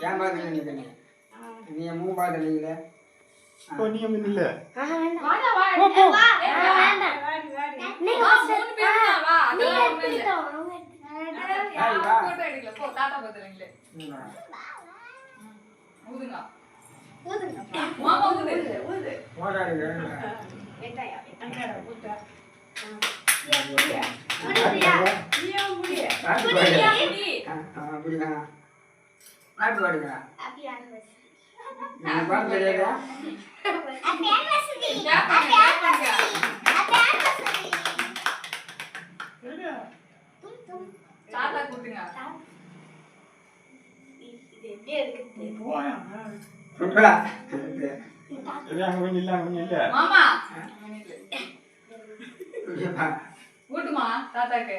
ஏன் பார்த்து நினைக்கிறீங்க நீ மூணு பார்த்து நினைக்கல பொன்னியம் இல்லை. வாடா, மாமா பாட்டு பாட்டு தாத்தா கூட்டுங்க. மாமா ஊட்டுமா தாத்தாக்கு.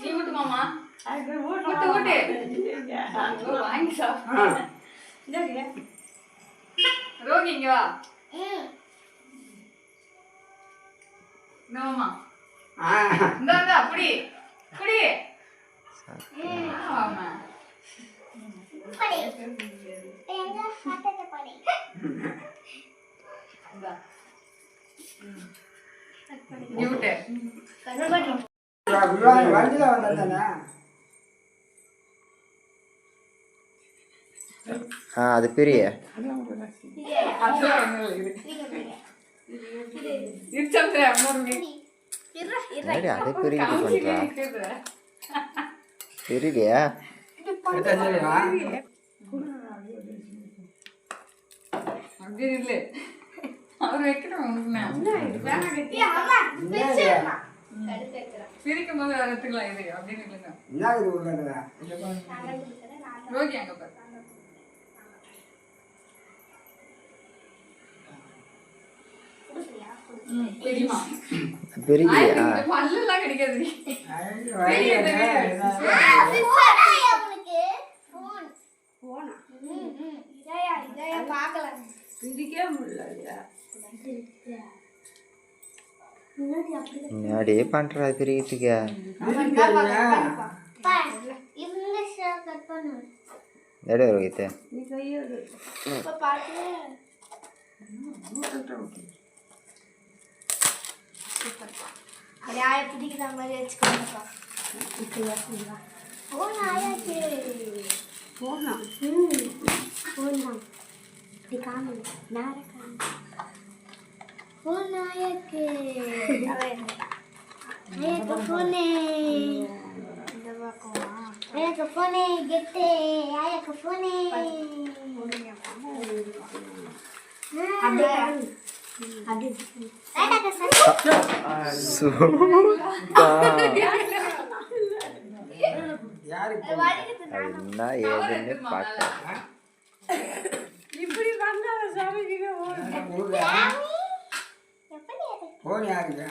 நீ ஊட்டு மாமா ஊட்டு ஊட்டு வாங்கி சாப்பிடு. ரோகி இங்க வா. இந்த மாமா இந்த அப்படி குடி. ஆமா வண்டியில வந்தானே ஆ அது பெரிய. அதே பெரிய இது அவர் வைக்கணும் உனக்கு பிரிக்கும் போது எடுத்துக்கலாம் இது அப்படின்னு இல்லைங்க என்ன இது உள்ளதா ரோகி அங்க பாரு. ம், தெரியுமா பெரியலையா ஆயிரத்தி இந்த பல்லெல்லாம் கிடைக்காது. ನೋಡಿ ಪಂಟ್ರ ತಿರುಗಿತಿಗೆ ಎಡೆವರೆಗೈತೆ ಯಾವ பிடிக்கிற மாதிரி வச்சுக்கோங்கப்பா போனா ஆயாச்சு போனா ம் போனா இப்படி காமி நேர காமி போனா ஆயாக்கு ஆயாக்கு போனே இந்த பக்கமா ஆயாக்கு போனே கெட்டு ஆயாக்கு போனே அப்படியே அப்படியே யாருக்கு என்ன ஏதுன்னு பார்க்க இப்படி பண்ணா சமைக்கிறேன் போன் யாருக்கு